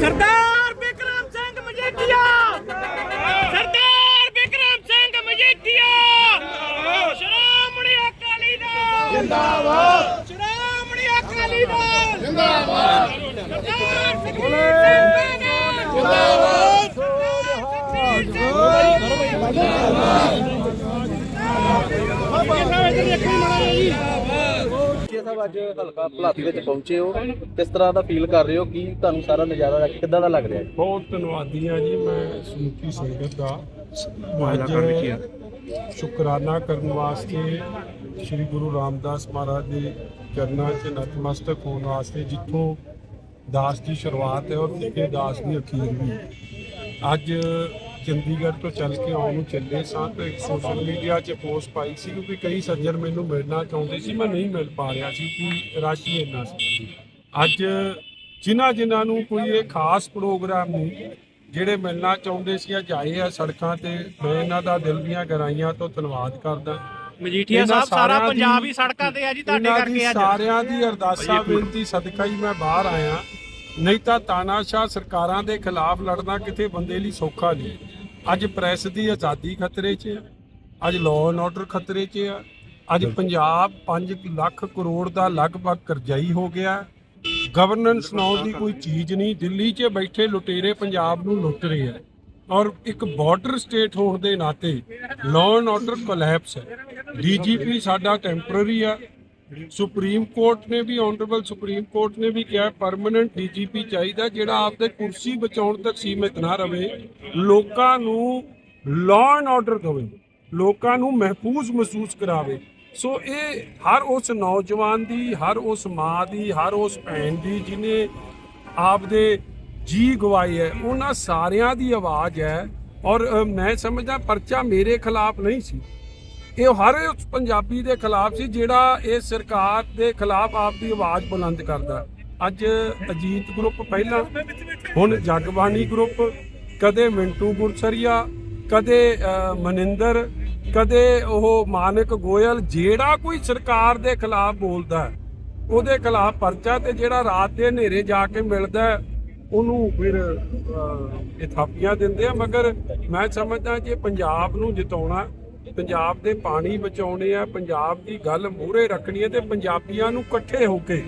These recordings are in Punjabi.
ਸਰਦਾਰ ਬਿਕਰਮ ਸਿੰਘ ਮਜੀਠੀਆ! ਸਰਦਾਰ ਬਿਕਰਮ ਸਿੰਘ ਮਜੀਠੀਆ! ਸ਼੍ਰੋਮਣੀ ਅਕਾਲੀ ਦਲ! ਜਿੰਦਾਬਾਦ! ਸ਼੍ਰੋਮਣੀ ਅਕਾਲੀ ਦਲ! ਜਿੰਦਾਬਾਦ! ਸਰਦਾਰ ਸੁਖਬੀਰ ਸਿੰਘ ਜਿੰਦਾਬਾਦ ਜੀ ਸਾਹਿਬ ਅੱਜ ਹਲਕਾ ਭਲਾਤੀ ਵਿੱਚ ਪਹੁੰਚੇ ਹੋ। ਕਿਸ ਤਰ੍ਹਾਂ ਦਾ ਫੀਲ ਕਰ ਰਹੇ ਹੋ? ਕੀ ਤੁਹਾਨੂੰ ਸਾਰਾ ਨਜ਼ਾਰਾ ਕਿੱਦਾਂ ਦਾ ਲੱਗ ਰਿਹਾ? ਹੈ ਬਹੁਤ ਧੰਨਵਾਦੀ ਜੀ ਮੈਂ ਸਮੁੱਚੀ ਸੰਗਤ ਦਾ। ਅੱਜ ਸ਼ੁਕਰਾਨਾ ਕਰਨ ਵਾਸਤੇ ਸ੍ਰੀ ਗੁਰੂ ਰਾਮਦਾਸ ਮਹਾਰਾਜ ਦੇ ਚਰਨਾਂ 'ਚ ਨਤਮਸਤਕ ਹੋਣ ਵਾਸਤੇ ਜਿੱਥੋਂ ਦਾਸ ਦੀ ਸ਼ੁਰੂਆਤ ਹੈ ਔਰ ਜਿੱਥੇ ਦਾਸ ਦੀ ਅਖੀਰ ਵੀ। ਅੱਜ ਚੰਡੀਗੜ੍ਹ ਤੋਂ ਚੱਲ ਕੇ ਆਉਣ ਨੂੰ ਚੱਲੇ ਸਾਂ ਤੇ ਇੱਕ ਸੋਸ਼ਲ ਮੀਡੀਆ 'ਚ ਪੋਸਟ ਪਾਈ ਸੀ ਕਿ ਕਈ ਸੱਜਣ ਮੈਨੂੰ ਮਿਲਣਾ ਚਾਹੁੰਦੇ ਸੀ ਮੈਂ ਨਹੀਂ ਮਿਲ ਪਾ ਰਿਹਾ ਸੀ ਕਿ ਰਸ਼ ਹੀ ਇੰਨਾ ਸੀ। ਅੱਜ ਜਿਨ੍ਹਾਂ ਜਿਨ੍ਹਾਂ ਨੂੰ ਕੋਈ ਇਹ ਖਾਸ ਪ੍ਰੋਗਰਾਮ ਨਹੀਂ ਜਿਹੜੇ ਮਿਲਣਾ ਚਾਹੁੰਦੇ ਸੀ ਅੱਜ ਆਏ ਆ ਸੜਕਾਂ ਤੇ ਮੈਂ ਇਹਨਾਂ ਦਾ ਦਿਲ ਦੀਆਂ ਗਹਿਰਾਈਆਂ ਤੋਂ ਧੰਨਵਾਦ ਕਰਦਾ। ਮਜੀਠੀਆ ਸਾਹਿਬ ਸਾਰਾ ਪੰਜਾਬ ਹੀ ਸੜਕਾਂ ਤੇ ਆ ਜੀ ਤੁਹਾਡੇ ਕਰਕੇ ਅੱਜ। ਸਾਰਿਆਂ ਦੀ ਅਰਦਾਸਾਂ ਬੇਨਤੀ ਸਦਕਾ ਹੀ ਮੈਂ ਬਾਹਰ ਆਇਆ। ਨਹੀਂ ਤਾਂ ਤਾਨਾਸ਼ਾਹ ਸਰਕਾਰਾਂ ਦੇ ਖਿਲਾਫ ਲੜਨਾ ਕਿਤੇ ਬੰਦੇ ਲਈ ਸੌਖਾ ਨਹੀਂ। ਅੱਜ ਪ੍ਰੈਸ ਦੀ ਆਜ਼ਾਦੀ ਖਤਰੇ 'ਚ ਹੈ ਅੱਜ ਲਾਅ ਐਂਡ ਆਰਡਰ ਖਤਰੇ 'ਚ ਹੈ ਅੱਜ ਪੰਜਾਬ 5 ਲੱਖ ਕਰੋੜ ਦਾ ਲਗਭਗ ਕਰਜ਼ਾਈ ਹੋ ਗਿਆ। ਗਵਰਨੈਂਸ ਨਾਉ ਦੀ ਕੋਈ ਚੀਜ਼ ਨਹੀਂ ਦਿੱਲੀ 'ਚ ਬੈਠੇ ਲੁਟੇਰੇ ਪੰਜਾਬ ਨੂੰ ਲੁੱਟ ਰਹੇ ਆ। ਔਰ ਇੱਕ ਬਾਰਡਰ ਸਟੇਟ ਹੋਣ ਦੇ ਨਾਤੇ ਲਾਅ ਐਂਡ ਆਰਡਰ ਕੋਲੈਪਸ ਹੈ ਡੀਜੀਪੀ ਸਾਡਾ ਟੈਂਪਰਰੀ ਆ ਸੁਪਰੀਮ ਕੋਰਟ ਨੇ ਵੀ, ਆਨਰੇਬਲ ਸੁਪਰੀਮ ਕੋਰਟ ਨੇ ਵੀ ਕਿਹਾ ਪਰਮਨੈਂਟ ਡੀਜੀਪੀ ਚਾਹੀਦਾ ਜਿਹੜਾ ਆਪਦੇ ਕੁਰਸੀ ਬਚਾਉਣ ਤੱਕ ਸੀਮਿਤ ਨਾ ਰਹੇ ਲੋਕਾਂ ਨੂੰ ਲਾਅ ਐਂਡ ਆਰਡਰ ਦੇਵੇ, ਲੋਕਾਂ ਨੂੰ ਮਹਿਫੂਜ਼ ਮਹਿਸੂਸ ਕਰਾਵੇ। ਸੋ ਇਹ ਹਰ ਉਸ ਨੌਜਵਾਨ ਦੀ, ਹਰ ਉਸ ਮਾਂ ਦੀ, ਹਰ ਉਸ ਭੈਣ ਦੀ ਜਿਨੇ ਆਪਦੇ ਜੀ ਗਵਾਏ ਹੈ, ਉਹਨਾਂ ਸਾਰਿਆਂ ਦੀ ਆਵਾਜ਼ ਹੈ। ਔਰ ਮੈਂ ਸਮਝਦਾ ਪਰਚਾ ਮੇਰੇ ਖਿਲਾਫ ਨਹੀਂ ਸੀ। ਇਹ ਹਰ ਉਸ ਪੰਜਾਬੀ ਦੇ ਖਿਲਾਫ ਸੀ ਜਿਹੜਾ ਇਹ ਸਰਕਾਰ ਦੇ ਖਿਲਾਫ ਆਪਦੀ ਆਵਾਜ਼ ਬੁਲੰਦ ਕਰਦਾ। ਅੱਜ ਅਜੀਤ ਗਰੁੱਪ ਪਹਿਲਾਂ ਹੁਣ ਜਗਬਾਣੀ ਗਰੁੱਪ ਕਦੇ ਮਿੰਟੂ ਗੁਰਸਰੀਆ ਕਦੇ ਮਨਿੰਦਰ ਕਦੇ ਉਹ ਮਾਨਕ ਗੋਇਲ ਜਿਹੜਾ ਕੋਈ ਸਰਕਾਰ ਦੇ ਖਿਲਾਫ ਬੋਲਦਾ ਉਹਦੇ ਖਿਲਾਫ ਪਰਚਾ ਤੇ ਜਿਹੜਾ ਰਾਤ ਦੇ ਹਨੇਰੇ ਜਾ ਕੇ ਮਿਲਦਾ ਉਹਨੂੰ ਫਿਰ ਅਹ, ਇਹ ਥਾਪੀਆਂ ਦਿੰਦੇ ਆ। ਮਗਰ ਮੈਂ ਸਮਝਦਾ ਜੇ ਪੰਜਾਬ ਨੂੰ ਜਿਤਾਉਣਾ ਪੰਜਾਬ ਦੇ ਪਾਣੀ ਬਚਾਉਣੇ ਆ ਪੰਜਾਬ ਦੀ ਗੱਲ ਮੂਹਰੇ ਰੱਖਣੀ ਹੈ ਤੇ ਪੰਜਾਬੀਆਂ ਨੂੰ ਇਕੱਠੇ ਹੋ ਕੇ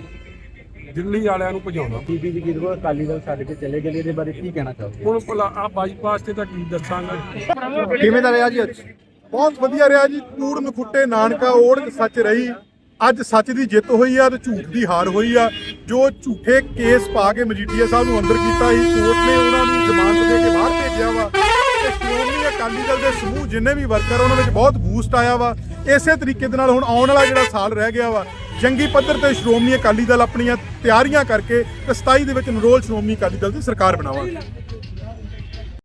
ਦਿੱਲੀ ਵਾਲਿਆਂ ਨੂੰ ਭਜਾਉਣਾ। ਬੀਬੀ ਜੀ ਗਿਰਵਾ ਅਕਾਲੀ ਦਲ ਛੱਡ ਕੇ ਚਲੇ ਗਏ ਇਹਦੇ ਬਾਰੇ ਕੀ ਕਹਿਣਾ ਚਾਹੋਗੇ? ਹੁਣ ਭਲਾ ਆ ਬਾਈਪਾਸ ਤੇ ਤਾਂ ਕੀ ਦੱਸਾਂਗਾ? ਕਿਵੇਂ ਦਾ ਰਿਹਾ ਜੀ ਅੱਜ? ਬਹੁਤ ਵਧੀਆ ਰਿਹਾ ਜੀ ਕੂੜ ਮਖੁੱਟੇ ਨਾਨਕਾ ਓੜ ਸੱਚ ਰਹੀ ਅੱਜ ਸੱਚ ਦੀ ਜਿੱਤ ਹੋਈ ਆ ਤੇ ਝੂਠ ਦੀ ਹਾਰ ਹੋਈ ਆ। ਜੋ ਝੂਠੇ ਕੇਸ ਪਾ ਕੇ ਮਜੀਠੀਆ ਸਾਹਿਬ ਨੂੰ ਅੰਦਰ ਕੀਤਾ ਸੀ ਕੋਰਟ ਨੇ ਉਹਨਾਂ ਨੂੰ ਜ਼ਮਾਨਤ ਦੇ ਕੇ ਬਾਹਰ ਭੇਜਿਆ ਵਾ। ਅਕਾਲੀ ਦਲ ਦੇ ਸਮੂਹ ਜਿੰਨੇ ਵੀ ਵਰਕਰ ਉਹਨਾਂ ਵਿੱਚ ਬਹੁਤ ਬੂਸਟ ਆਇਆ ਵਾ। ਇਸੇ ਤਰੀਕੇ ਦੇ ਨਾਲ ਹੁਣ ਆਉਣ ਵਾਲਾ ਜਿਹੜਾ ਸਾਲ ਰਹਿ ਗਿਆ ਵਾ, ਜੰਗੀ ਪੱਧਰ ਤੇ ਸ਼੍ਰੋਮਣੀ ਅਕਾਲੀ ਦਲ ਆਪਣੀਆਂ ਤਿਆਰੀਆਂ ਕਰਕੇ ਤੇ 27 ਦੇ ਵਿੱਚ ਨਰੋਲ ਸ਼੍ਰੋਮਣੀ ਅਕਾਲੀ ਦਲ ਦੀ ਸਰਕਾਰ ਬਣਾਵਾਂਗੇ।